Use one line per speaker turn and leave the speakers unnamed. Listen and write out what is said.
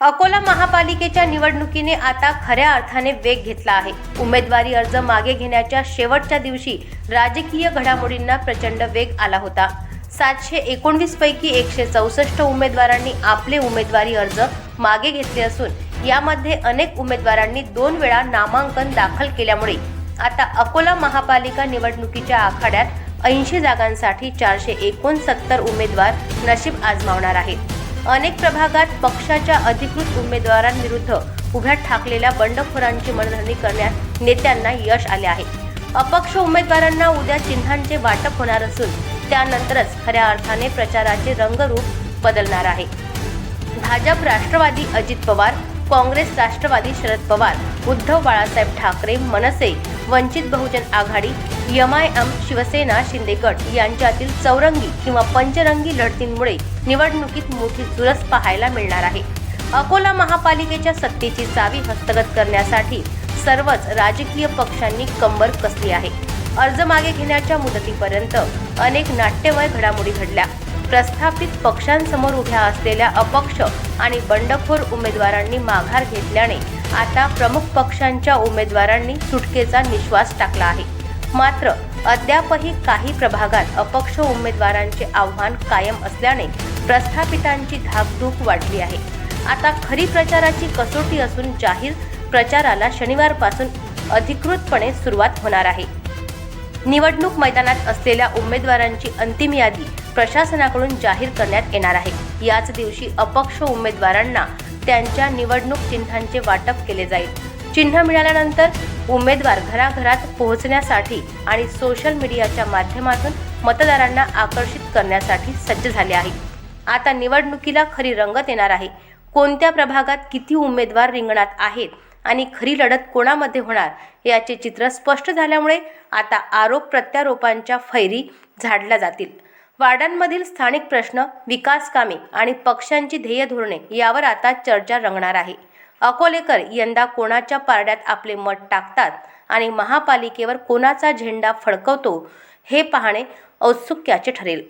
अकोला महापालिकेच्या निवडणुकीने आता खऱ्या अर्थाने वेग घेतला आहे. उमेदवारी अर्ज मागे घेण्याच्या शेवटच्या दिवशी राजकीय घडामोडींना प्रचंड वेग आला होता. सातशे एकोणवीस पैकी एकशे चौसष्ट उमेदवारांनी आपले उमेदवारी अर्ज मागे घेतले असून यामध्ये अनेक उमेदवारांनी दोन वेळा नामांकन दाखल केल्यामुळे आता अकोला महापालिका निवडणुकीच्या आखाड्यात ऐंशी जागांसाठी चारशे एकोणसत्तर उमेदवार नशीब आजमावणार आहेत. अनेक प्रभागात पक्षाच्या अधिकृत उमेदवारांविरुद्ध उभ्या ठाकलेल्या बंडखोरांची मनधरणी करण्यात नेत्यांना यश आले आहे. अपक्ष उमेदवारांना उद्या चिन्हांचे वाटप होणार असून त्यानंतरच खऱ्या अर्थाने प्रचाराचे रंगरूप बदलणार आहे. भाजप राष्ट्रवादी अजित पवार काँग्रेस राष्ट्रवादी शरद पवार उद्धव बाळासाहेब ठाकरे मनसे वंचित बहुजन आघाडी एम शिवसेना शिंदेगड यांच्यातील चौरंगी किंवा पंचरंगी लढतींमुळे निवडणुकीत मोठी चुरस पाहायला मिळणार आहे. अकोला महापालिकेच्या सत्तेची चावी हस्तगत करण्यासाठी सर्वच राजकीय पक्षांनी कंबर कसली आहे. अर्ज मागे घेण्याच्या मुदतीपर्यंत अनेक नाट्यमय घडामोडी घडल्या. प्रस्थापित पक्षांसमोर उभ्या असलेल्या अपक्ष आणि बंडखोर उमेदवारांनी माघार घेतल्याने आता प्रमुख पक्षांच्या उमेदवारांनी सुटकेचा निश्वास टाकला आहे. मात्र अद्यापही काही प्रभागात अपक्ष उमेदवारांचे आव्हान कायम असल्याने प्रस्थापितांची धाकधूक वाढली आहे. आता खरी प्रचाराची कसोटी असून जाहीर प्रचाराला शनिवारपासून अधिकृतपणे सुरुवात होणार आहे. निवडणूक मैदानात असलेल्या उमेदवारांची अंतिम यादी प्रशासनाकडून जाहीर करण्यात येणार आहे. याच दिवशी अपक्ष उमेदवारांना त्यांच्या निवडणूक चिन्हांचे वाटप केले जाईल. चिन्ह मिळाल्यानंतर उमेदवार घराघरात पोहोचण्यासाठी आणि सोशल मीडियाच्या माध्यमातून मतदारांना आकर्षित करण्यासाठी सज्ज झाले आहे. आता निवडणुकीला खरी रंगत येणार आहे. कोणत्या प्रभागात किती उमेदवार रिंगणात आहेत आणि खरी लढत कोणामध्ये होणार याचे चित्र स्पष्ट झाल्यामुळे आता आरोप प्रत्यारोपांच्या फैरी झाडल्या जातील. वार्डांमधील स्थानिक प्रश्न विकास कामे आणि पक्षांची ध्येय धोरणे यावर आता चर्चा रंगणार आहे. अकोलेकर यंदा कोणाच्या पारड्यात आपले मत टाकतात आणि महापालिकेवर कोणाचा झेंडा फडकवतो हे पाहणे औत्सुक्याचे ठरेल.